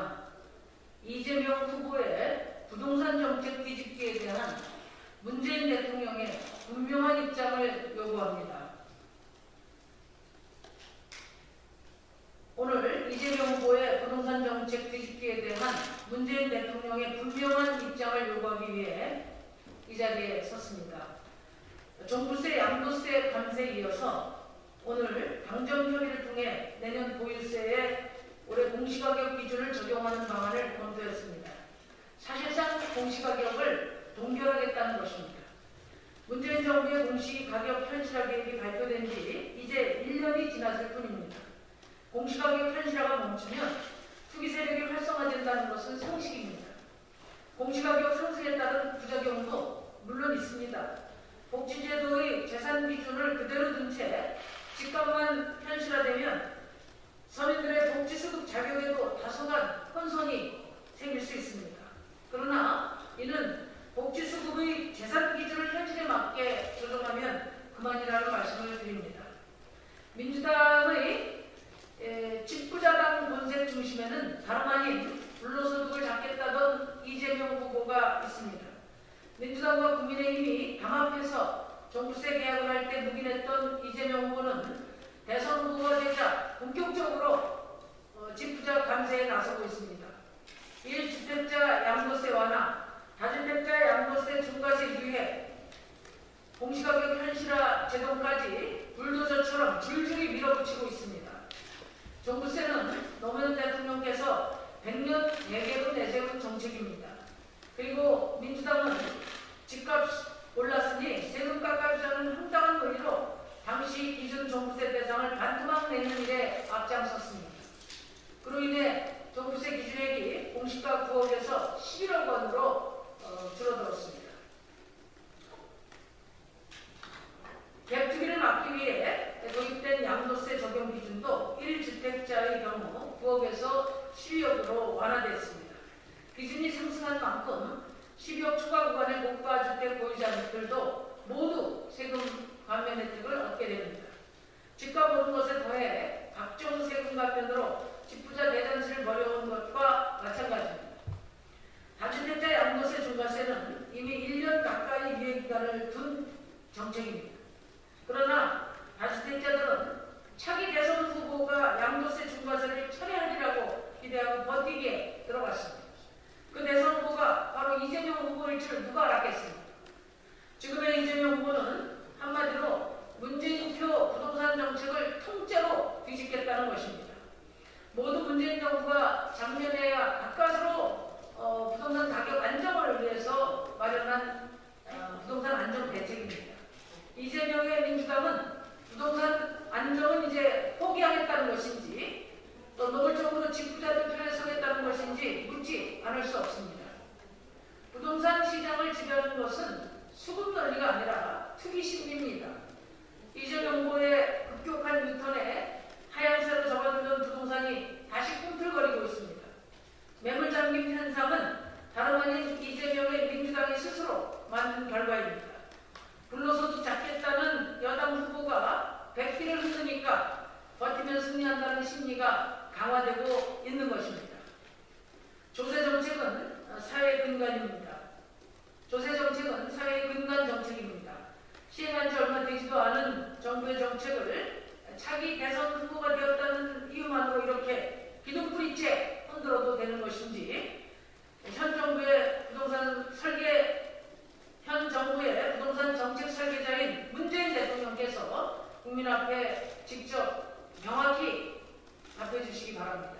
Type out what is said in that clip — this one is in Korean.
있습니다. 이재명 후보의 부동산 정책 뒤집기에 대한 문재인 대통령의 분명한 입장을 요구합니다. 오늘 이재명 후보의 부동산 정책 뒤집기에 대한 문재인 대통령의 분명한 입장을 요구하기 위해 이 자리에 섰습니다. 종부세, 양도세 감세에 이어서 오늘 당정 협의를 통해 내년 보유세의 사실상 공시 가격을 동결하겠다는 것입니다. 문재인 정부의 공시 가격 현실화 계획이 발표된 지 이제 1년이 지났을 뿐입니다. 공시 가격 현실화가 멈추면 투기 세력이 활성화된다는 것은 상식입니다. 공시 가격 상승에 따른 부작용도 물론 있습니다. 복지제도의 재산 기준을 그대로 둔 채 집값만 현실화되면 서민들의 복지수급 자격에도 다소간 혼선이 생길 수 있습니다. 그러나 이는 복지수급의 재산 기준을 현실에 맞게 조정하면 그만이라는 말씀을 드립니다. 민주당의 에, 집부자당 본색 중심에는 다름 아닌 불로소득을 잡겠다던 이재명 후보가 있습니다. 민주당과 국민의힘이 담합해서 종부세 계약을 할 때 묵인했던 이재명 후보는 대선 후보가 되자 본격적으로 어, 집부자 감세에 나서고 있습니다. 1주택자 양도세 완화, 다주택자 양도세 중과세 유예, 공시가격 현실화 제도까지 불도저처럼 줄줄이 밀어붙이고 있습니다. 종부세는 노무현 대통령께서 100년 대계로 내세운 정책입니다. 그리고 민주당은 집값 올랐으니 세금 깎아주자는 황당한 논리로 당시 기준 종부세 대상을 반토막 내는 일에 앞장섰습니다. 그로 인해 종부세 기준액이 공시가 9억에서 11억 원으로 어, 줄어들었습니다. 갭투기를 막기 위해 도입된 양도세 적용 기준도 1주택자의 경우 9억에서 12억으로 완화됐습니다. 기준이 상승한 만큼 12억 추가 구간의 고가주택 보유자들도 모두 세금 감면 혜택을 얻게 됩니다. 집값 오른 것에 더해 각종 세금 감면으로 집부자 대잔치를 벌여온 것과 마찬가지입니다. 다주택자 양도세 중과세는 이미 1년 가까이 유예 기간을 둔 정책입니다. 그러나 다주택자들은 차기 대선 후보가 양도세 중과세를 철회하리라고 기대하고 버티기에 들어갔습니다. 그 대선 후보가 바로 이재명 후보일 줄 누가 알았겠습니까? 지금의 이재명 후보는 한마디로 문재인표 부동산 정책을 통째로 뒤집겠다는 것입니다. 모두 문재인 정부가 작년에야 가까스로 어, 부동산 가격 안정을 위해서 마련한 어, 부동산 안정 대책입니다. 이재명의 민주당은 부동산 안정은 이제 포기하겠다는 것인지 또 노골적으로 집부자들 편에 서 겠다는 것인지 묻지 않을 수 없습니다. 부동산 시장을 지배하는 것은 수급 논리가 아니라 투기 심리입니다. 이재명 후보의 급격한 유턴에 하향세로 접어들던 부동산이 다시 꿈틀거리고 있습니다. 매물 잠김 현상은 다름 아닌 이재명의 민주당이 스스로 만든 결과입니다. 불로소득 잡겠다는 여당 후보가 백기를 흔드니까 버티면 승리한다는 심리가 강화되고 있는 것입니다. 조세 정책은 사회 근간입니다. 조세 정책은 사회 근간 정책입니다. 시행한 지 얼마 되지도 않은 정부의 정책을 차기 대선 후보가 되었다는 이유만으로 이렇게 기둥뿌리째 흔들어도 되는 것인지 현 정부의 부동산 설계 현 정부의 부동산 정책 설계자인 문재인 대통령께서 국민 앞에 직접 명확히 답해 주시기 바랍니다.